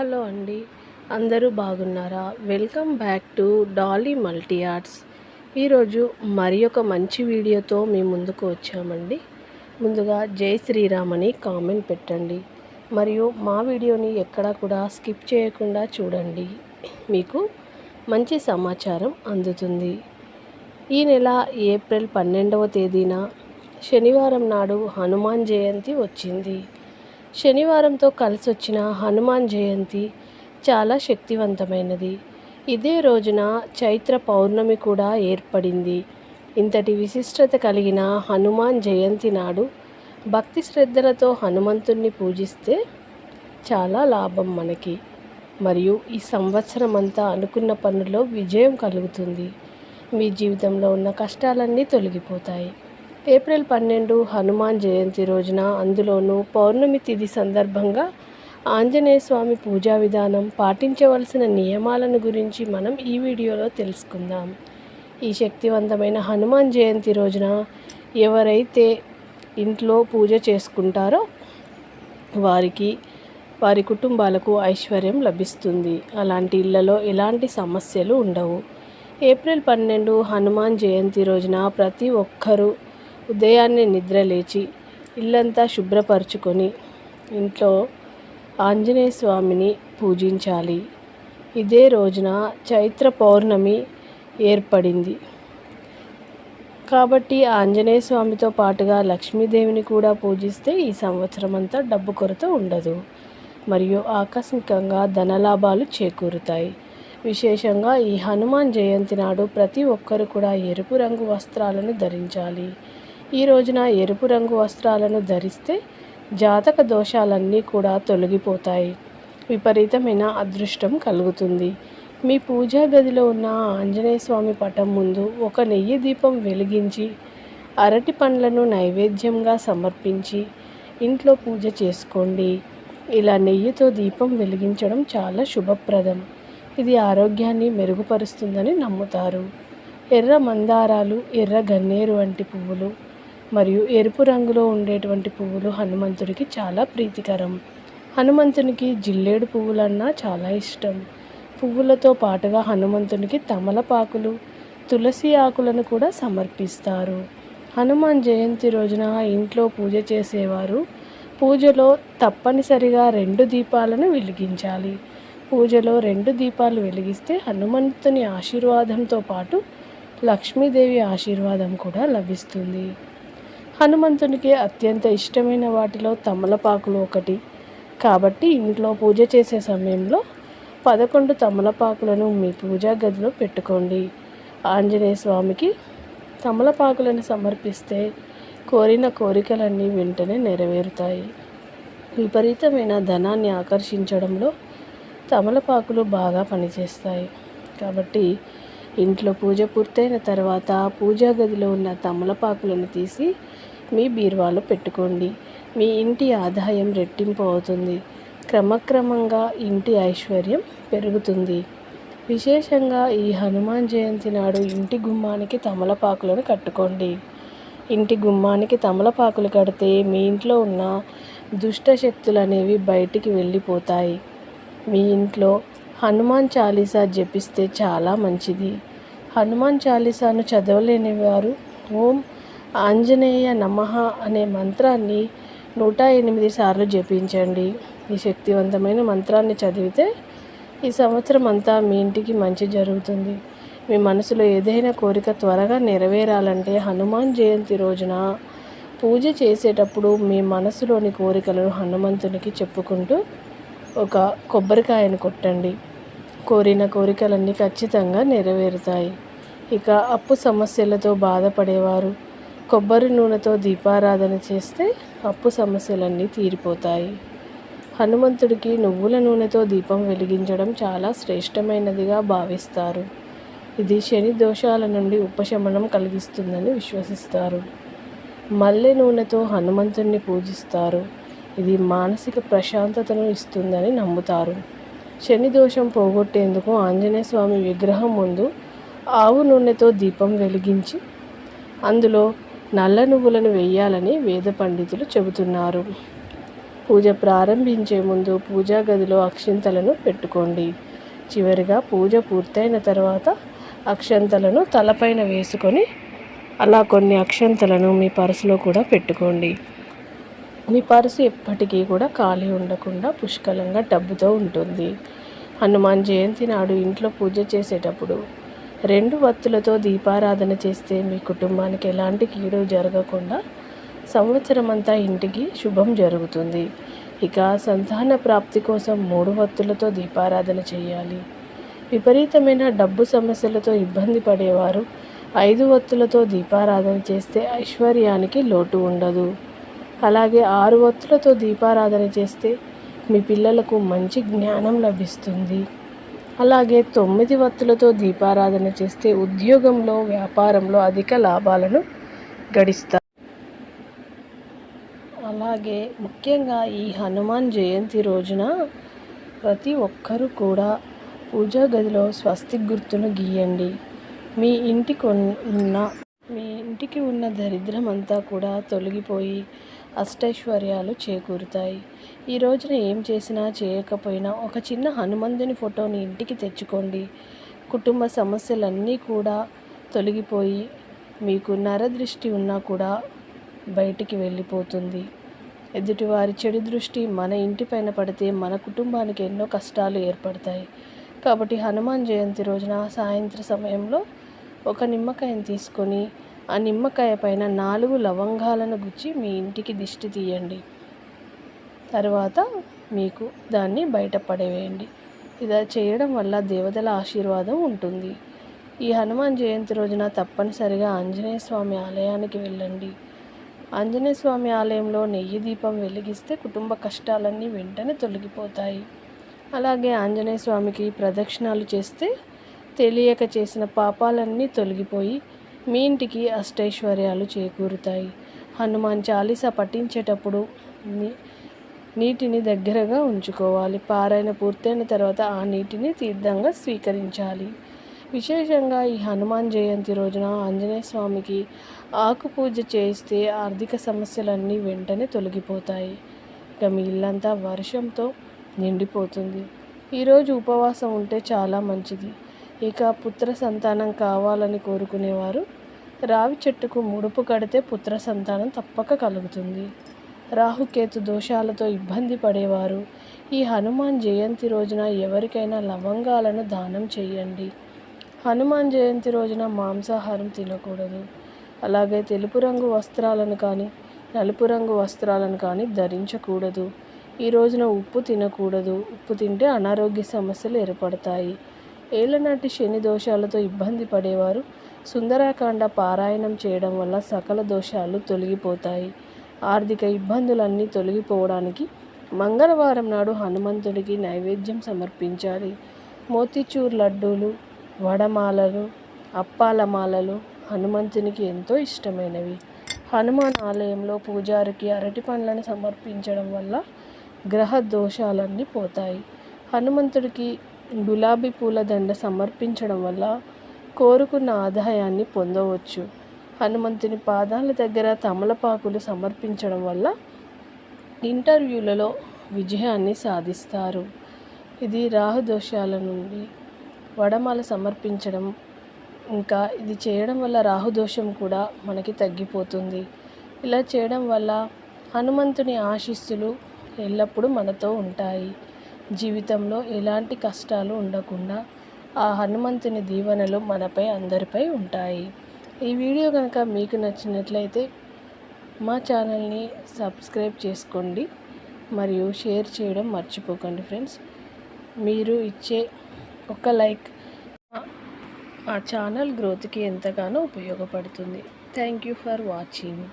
Hello అండి. అందరూ బాగున్నారా? Welcome back to Dolly multi arts ఈరోజు మరి ఒక మంచి వీడియోతో మీ ముందుకు వచ్చామండి. ముందుగా జై శ్రీరామ్ అని కామెంట్ పెట్టండి. మరియు మా వీడియోని ఎక్కడా కూడా స్కిప్ చేయకుండా చూడండి. మీకు మంచి సమాచారం అందుతుంది. ఈ నెల ఏప్రిల్ పన్నెండవ తేదీన శనివారం నాడు హనుమాన్ జయంతి వచ్చింది. శనివారంతో కలిసి వచ్చిన హనుమాన్ జయంతి చాలా శక్తివంతమైనది. ఇదే రోజున చైత్ర పౌర్ణమి కూడా ఏర్పడింది. ఇంతటి విశిష్టత కలిగిన హనుమాన్ జయంతి నాడు భక్తి శ్రద్ధలతో హనుమంతుణ్ణి పూజిస్తే చాలా లాభం మనకి. మరియు ఈ సంవత్సరం అంతా అనుకున్న పనుల్లో విజయం కలుగుతుంది. మీ జీవితంలో ఉన్న కష్టాలన్నీ తొలగిపోతాయి. ఏప్రిల్ పన్నెండు హనుమాన్ జయంతి రోజున అందులోనూ పౌర్ణమి తిథి సందర్భంగా ఆంజనేయ స్వామి పూజా విధానం పాటించవలసిన నియమాలను గురించి మనం ఈ వీడియోలో తెలుసుకుందాం. ఈ శక్తివంతమైన హనుమాన్ జయంతి రోజున ఎవరైతే ఇంట్లో పూజ చేసుకుంటారో వారికి వారి కుటుంబాలకు ఐశ్వర్యం లభిస్తుంది. అలాంటి ఇళ్ళలో ఎలాంటి సమస్యలు ఉండవు. ఏప్రిల్ పన్నెండు హనుమాన్ జయంతి రోజున ప్రతి ఒక్కరూ ఉదయాన్నే నిద్ర లేచి ఇల్లంతా శుభ్రపరచుకొని ఇంట్లో ఆంజనేయ స్వామిని పూజించాలి. ఇదే రోజున చైత్ర పౌర్ణమి ఏర్పడింది. కాబట్టి ఆంజనేయ స్వామితో పాటుగా లక్ష్మీదేవిని కూడా పూజిస్తే ఈ సంవత్సరం అంతా డబ్బు కొరత ఉండదు. మరియు ఆకస్మికంగా ధనలాభాలు చేకూరుతాయి. విశేషంగా ఈ హనుమాన్ జయంతి నాడు ప్రతి ఒక్కరు కూడా ఎరుపు రంగు వస్త్రాలను ధరించాలి. ఈ రోజున ఎరుపు రంగు వస్త్రాలను ధరిస్తే జాతక దోషాలన్నీ కూడా తొలగిపోతాయి. విపరీతమైన అదృష్టం కలుగుతుంది. మీ పూజా గదిలో ఉన్న ఆంజనేయ స్వామి పటం ముందు ఒక నెయ్యి దీపం వెలిగించి అరటి పండ్లను నైవేద్యంగా సమర్పించి ఇంట్లో పూజ చేసుకోండి. ఇలా నెయ్యితో దీపం వెలిగించడం చాలా శుభప్రదం. ఇది ఆరోగ్యాన్ని మెరుగుపరుస్తుందని నమ్ముతారు. ఎర్ర మందారాలు ఎర్ర గన్నేరు వంటి పువ్వులు మరియు ఎరుపు రంగులో ఉండేటువంటి పువ్వులు హనుమంతుడికి చాలా ప్రీతికరం. హనుమంతునికి జిల్లేడు పువ్వులన్నా చాలా ఇష్టం. పువ్వులతో పాటుగా హనుమంతునికి తమలపాకులు తులసి ఆకులను కూడా సమర్పిస్తారు. హనుమాన్ జయంతి రోజున ఇంట్లో పూజ చేసేవారు. పూజలో తప్పనిసరిగా రెండు దీపాలను వెలిగించాలి. పూజలో రెండు దీపాలు వెలిగిస్తే హనుమంతుని ఆశీర్వాదంతో పాటు లక్ష్మీదేవి ఆశీర్వాదం కూడా లభిస్తుంది. హనుమంతునికి అత్యంత ఇష్టమైన వాటిలో తమలపాకులు ఒకటి. కాబట్టి ఇంట్లో పూజ చేసే సమయంలో పదకొండు తమలపాకులను మీ పూజా గదిలో పెట్టుకోండి. ఆంజనేయ స్వామికి తమలపాకులను సమర్పిస్తే కోరిన కోరికలన్నీ వెంటనే నెరవేరుతాయి. విపరీతమైన ధనాన్ని ఆకర్షించడంలో తమలపాకులు బాగా పనిచేస్తాయి. కాబట్టి ఇంట్లో పూజ పూర్తయిన తర్వాత పూజా గదిలో ఉన్న తమలపాకులను తీసి మీ బీరువాలో పెట్టుకోండి. మీ ఇంటి ఆదాయం రెట్టింపు అవుతుంది. క్రమక్రమంగా ఇంటి ఐశ్వర్యం పెరుగుతుంది. విశేషంగా ఈ హనుమాన్ జయంతి నాడు ఇంటి గుమ్మానికి తమలపాకులను కట్టుకోండి. ఇంటి గుమ్మానికి తమలపాకులు కడితే మీ ఇంట్లో ఉన్న దుష్ట శక్తులు అనేవి బయటికి వెళ్ళిపోతాయి. మీ ఇంట్లో హనుమాన్ చాలీసా జపిస్తే చాలా మంచిది. హనుమాన్ చాలీసాను చదవలేని వారు ఓం ఆంజనేయ నమః అనే మంత్రాన్ని నూట ఎనిమిది సార్లు జపించండి. ఈ శక్తివంతమైన మంత్రాన్ని చదివితే ఈ సంవత్సరం అంతా మీ ఇంటికి మంచి జరుగుతుంది. మీ మనసులో ఏదైనా కోరిక త్వరగా నెరవేరాలంటే హనుమాన్ జయంతి రోజున పూజ చేసేటప్పుడు మీ మనసులోని కోరికలను హనుమంతునికి చెప్పుకుంటూ ఒక కొబ్బరికాయను కొట్టండి. కోరిన కోరికలన్నీ ఖచ్చితంగా నెరవేరుతాయి. ఇక అప్పు సమస్యలతో బాధపడేవారు. కొబ్బరి నూనెతో దీపారాధన చేస్తే అప్పు సమస్యలన్నీ తీరిపోతాయి. హనుమంతుడికి నువ్వుల నూనెతో దీపం వెలిగించడం చాలా శ్రేష్టమైనదిగా భావిస్తారు. ఇది శని దోషాల నుండి ఉపశమనం కలిగిస్తుందని విశ్వసిస్తారు. మల్లె నూనెతో హనుమంతుడిని పూజిస్తారు. ఇది మానసిక ప్రశాంతతను ఇస్తుందని నమ్ముతారు. శని దోషం పోగొట్టేందుకు ఆంజనేయ స్వామి విగ్రహం ముందు ఆవు నూనెతో దీపం వెలిగించి అందులో నల్ల నువ్వులను వేయాలని వేద పండితులు చెబుతున్నారు. పూజ ప్రారంభించే ముందు పూజా గదిలో అక్షింతలను పెట్టుకోండి. చివరిగా పూజ పూర్తయిన తర్వాత అక్షంతలను తలపైన వేసుకొని అలా కొన్ని అక్షంతలను మీ పర్సులో కూడా పెట్టుకోండి. మీ పర్సు ఎప్పటికీ కూడా ఖాళీ ఉండకుండా పుష్కలంగా డబ్బుతో ఉంటుంది. హనుమాన్ జయంతి నాడు ఇంట్లో పూజ చేసేటప్పుడు రెండు వత్తులతో దీపారాధన చేస్తే మీ కుటుంబానికి ఎలాంటి కీడు జరగకుండా సంవత్సరం అంతా ఇంటికి శుభం జరుగుతుంది. ఇక సంతాన ప్రాప్తి కోసం మూడు వత్తులతో దీపారాధన చేయాలి. విపరీతమైన డబ్బు సమస్యలతో ఇబ్బంది పడేవారు ఐదు వత్తులతో దీపారాధన చేస్తే ఐశ్వర్యానికి లోటు ఉండదు. అలాగే ఆరు వత్తులతో దీపారాధన చేస్తే మీ పిల్లలకు మంచి జ్ఞానం లభిస్తుంది. అలాగే తొమ్మిది వత్తులతో దీపారాధన చేస్తే ఉద్యోగంలో వ్యాపారంలో అధిక లాభాలను గడిస్తారు. అలాగే ముఖ్యంగా ఈ హనుమాన్ జయంతి రోజున ప్రతి ఒక్కరూ కూడా పూజా గదిలో స్వస్తి గుర్తును గీయండి. మీ ఇంటికి ఉన్న మీ ఇంటికి ఉన్న దరిద్రం అంతా కూడా తొలగిపోయి అష్టైశ్వర్యాలు చేకూరుతాయి. ఈ రోజున ఏం చేసినా చేయకపోయినా ఒక చిన్న హనుమంతుని ఫోటోని ఇంటికి తెచ్చుకోండి. కుటుంబ సమస్యలన్నీ కూడా తొలగిపోయి మీకు నరదృష్టి ఉన్నా కూడా బయటికి వెళ్ళిపోతుంది. ఎదుటివారి చెడు దృష్టి మన ఇంటిపైన పడితే మన కుటుంబానికి ఎన్నో కష్టాలు ఏర్పడతాయి. కాబట్టి హనుమాన్ జయంతి రోజున సాయంత్ర సమయంలో ఒక నిమ్మకాయని తీసుకొని ఆ నిమ్మకాయ పైన నాలుగు లవంగాలను గుచ్చి మీ ఇంటికి దిష్టి తీయండి. తర్వాత మీకు దాన్ని బయట పడవేయండి. ఇలా చేయడం వల్ల దేవతల ఆశీర్వాదం ఉంటుంది. ఈ హనుమాన్ జయంతి రోజున తప్పనిసరిగా ఆంజనేయ స్వామి ఆలయానికి వెళ్ళండి. ఆంజనేయ స్వామి ఆలయంలో నెయ్యి దీపం వెలిగిస్తే కుటుంబ కష్టాలన్నీ వెంటనే తొలగిపోతాయి. అలాగే ఆంజనేయ స్వామికి ప్రదక్షిణాలు చేస్తే తెలియక చేసిన పాపాలన్నీ తొలగిపోయి మీ ఇంటికి అష్టైశ్వర్యాలు చేకూరుతాయి. హనుమాన్ చాలీస పఠించేటప్పుడు నీటిని దగ్గరగా ఉంచుకోవాలి. పారాయణ పూర్తయిన తర్వాత ఆ నీటిని తీర్థంగా స్వీకరించాలి. విశేషంగా ఈ హనుమాన్ జయంతి రోజున ఆంజనేయ స్వామికి ఆకు పూజ చేస్తే ఆర్థిక సమస్యలన్నీ వెంటనే తొలగిపోతాయి. ఇక మీ ఇల్లంతా వర్షంతో నిండిపోతుంది. ఈరోజు ఉపవాసం ఉంటే చాలా మంచిది. ఇక పుత్ర సంతానం కావాలని కోరుకునేవారు రావి చెట్టుకు ముడుపు కడితే పుత్ర సంతానం తప్పక కలుగుతుంది. రాహుకేతు దోషాలతో ఇబ్బంది పడేవారు. ఈ హనుమాన్ జయంతి రోజున ఎవరికైనా లవంగాలను దానం చేయండి హనుమాన్ జయంతి రోజున మాంసాహారం తినకూడదు. అలాగే తెలుపు రంగు వస్త్రాలను కానీ నలుపు రంగు వస్త్రాలను కానీ ధరించకూడదు. ఈ రోజున ఉప్పు తినకూడదు. ఉప్పు తింటే అనారోగ్య సమస్యలు ఏర్పడతాయి. ఏళ్ళనాటి శని దోషాలతో ఇబ్బంది పడేవారు సుందరాకాండ పారాయణం చేయడం వల్ల సకల దోషాలు తొలగిపోతాయి. ఆర్థిక ఇబ్బందులన్నీ తొలగిపోవడానికి మంగళవారం నాడు హనుమంతుడికి నైవేద్యం సమర్పించాలి. మోతిచూర్ లడ్డూలు వడమాలలు అప్పాల మాలలు హనుమంతునికి ఎంతో ఇష్టమైనవి. హనుమాన్ ఆలయంలో పూజారికి అరటి పండ్లను సమర్పించడం వల్ల గ్రహ దోషాలన్నీ పోతాయి. హనుమంతుడికి గులాబీ పూల దండ సమర్పించడం వల్ల కోరుకున్న ఆదాయాన్ని పొందవచ్చు. హనుమంతుని పాదాల దగ్గర తమలపాకులు సమర్పించడం వల్ల ఇంటర్వ్యూలలో విజయాన్ని సాధిస్తారు. ఇది రాహుదోషాల నుండి వడమాల సమర్పించడం ఇంకా ఇది చేయడం వల్ల రాహుదోషం కూడా మనకి తగ్గిపోతుంది. ఇలా చేయడం వల్ల హనుమంతుని ఆశీస్సులు ఎల్లప్పుడూ మనతో ఉంటాయి. జీవితంలో ఎలాంటి కష్టాలు ఉండకుండా ఆ హనుమంతుని దీవెనలు మనపై అందరిపై ఉంటాయి. ఈ వీడియో కనుక మీకు నచ్చినట్లయితే మా ఛానల్ని సబ్స్క్రైబ్ చేసుకోండి మరియు షేర్ చేయడం మర్చిపోకండి ఫ్రెండ్స్. మీరు ఇచ్చే ఒక లైక్ మా ఛానల్ గ్రోత్కి ఎంతగానో ఉపయోగపడుతుంది. Thank you for watching.